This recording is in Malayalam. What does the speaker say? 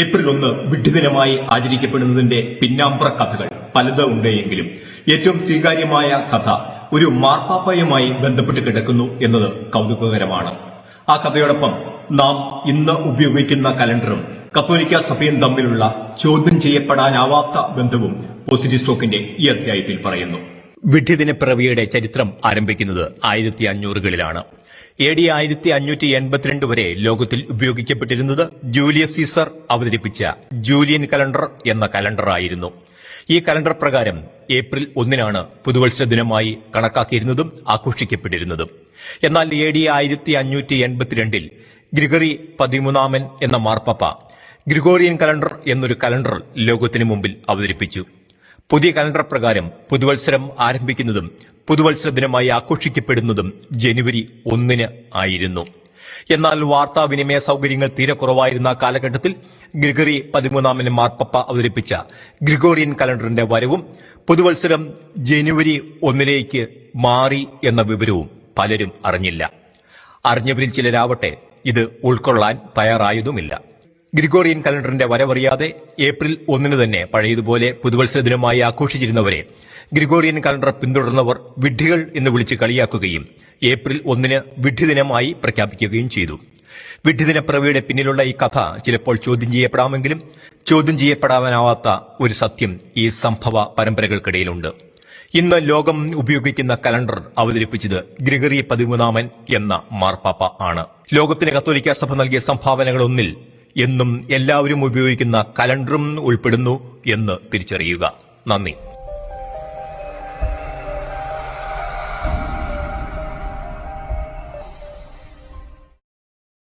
ഏപ്രിൽ ഒന്ന് വിഡ്ഢിദിനമായി ആചരിക്കപ്പെടുന്നതിന്റെ പിന്നാമ്പ്ര കഥകൾ പലത് ഉണ്ടെങ്കിലും ഏറ്റവും സ്വീകാര്യമായ കഥ ഒരു മാർപ്പാപ്പയുമായി ബന്ധപ്പെട്ട് കിടക്കുന്നു എന്നത് കൗതുകകരമാണ്. ആ കഥയോടൊപ്പം നാം ഇന്ന് ഉപയോഗിക്കുന്ന കലണ്ടറും കത്തോലിക്ക സഭയും തമ്മിലുള്ള ചോദ്യം ചെയ്യപ്പെടാനാവാത്ത ബന്ധവും പോസിറ്റീവ് സ്റ്റോക്കിന്റെ ഈ അധ്യായത്തിൽ പറയുന്നു. വിഡ്ഢിദിനപ്പിറവിയുടെ ചരിത്രം ആരംഭിക്കുന്നത് ആയിരത്തി അഞ്ഞൂറുകളിലാണ്. എ ഡി ആയിരത്തി അഞ്ഞൂറ്റി എൺപത്തിരണ്ട് വരെ ലോകത്തിൽ ഉപയോഗിക്കപ്പെട്ടിരുന്നത് ജൂലിയസ് സീസർ അവതരിപ്പിച്ച ജൂലിയൻ കലണ്ടർ എന്ന കലണ്ടറായിരുന്നു. ഈ കലണ്ടർ പ്രകാരം ഏപ്രിൽ ഒന്നിനാണ് പുതുവത്സര ദിനമായി കണക്കാക്കിയിരുന്നതും ആഘോഷിക്കപ്പെട്ടിരുന്നതും. എന്നാൽ എ ഡി ആയിരത്തി അഞ്ഞൂറ്റി എൺപത്തിരണ്ടിൽ ഗ്രിഗറി പതിമൂന്നാമൻ എന്ന മാർപ്പാപ്പ ഗ്രിഗോറിയൻ കലണ്ടർ എന്നൊരു കലണ്ടർ ലോകത്തിനു മുമ്പിൽ അവതരിപ്പിച്ചു. പുതിയ കലണ്ടർ പ്രകാരം പുതുവത്സരം ആരംഭിക്കുന്നതും പുതുവത്സര ദിനമായി ആഘോഷിക്കപ്പെടുന്നതും ജനുവരി ഒന്നിന് ആയിരുന്നു. എന്നാൽ വാർത്താവിനിമയ സൗകര്യങ്ങൾ തീരെ കുറവായിരുന്ന കാലഘട്ടത്തിൽ ഗ്രിഗറി പതിമൂന്നാമന് മാർപ്പപ്പ അവതരിപ്പിച്ച ഗ്രിഗോറിയൻ കലണ്ടറിന്റെ വരവും പുതുവത്സരം ജനുവരി ഒന്നിലേക്ക് മാറി എന്ന വിവരവും പലരും അറിഞ്ഞില്ല. അറിഞ്ഞവരിൽ ചിലരാവട്ടെ ഇത് ഉൾക്കൊള്ളാൻ തയ്യാറായതുമില്ല. ഗ്രിഗോറിയൻ കലണ്ടറിന്റെ വരവറിയാതെ ഏപ്രിൽ ഒന്നിന് തന്നെ പഴയതുപോലെ പുതുവത്സര ദിനമായി ആഘോഷിച്ചിരുന്നവരെ ഗ്രിഗോറിയൻ കലണ്ടർ പിന്തുടർന്നവർ വിഡ്ഢികൾ എന്ന് വിളിച്ച് കളിയാക്കുകയും ഏപ്രിൽ ഒന്നിന് വിഡ്ഢിദിനമായി പ്രഖ്യാപിക്കുകയും ചെയ്തു. വിഡ്ഢിദിനപ്പിറവിയുടെ പിന്നിലുള്ള ഈ കഥ ചിലപ്പോൾ ചോദ്യം ചെയ്യപ്പെടാമെങ്കിലും ചോദ്യം ചെയ്യപ്പെടാനാവാത്ത ഒരു സത്യം ഈ സംഭവ പരമ്പരകൾക്കിടയിലുണ്ട്. ഇന്ന് ലോകം ഉപയോഗിക്കുന്ന കലണ്ടർ അവതരിപ്പിച്ചത് ഗ്രിഗറി പതിമൂന്നാമൻ എന്ന മാർപ്പാപ്പ ആണ്. ലോകത്തിന് കത്തോലിക്ക സഭ നൽകിയ സംഭാവനകളൊന്നിൽ എന്നും എല്ലാവരും ഉപയോഗിക്കുന്ന കലണ്ടറും ഉൾപ്പെടുന്നു എന്ന് തിരിച്ചറിയുക. നന്ദി.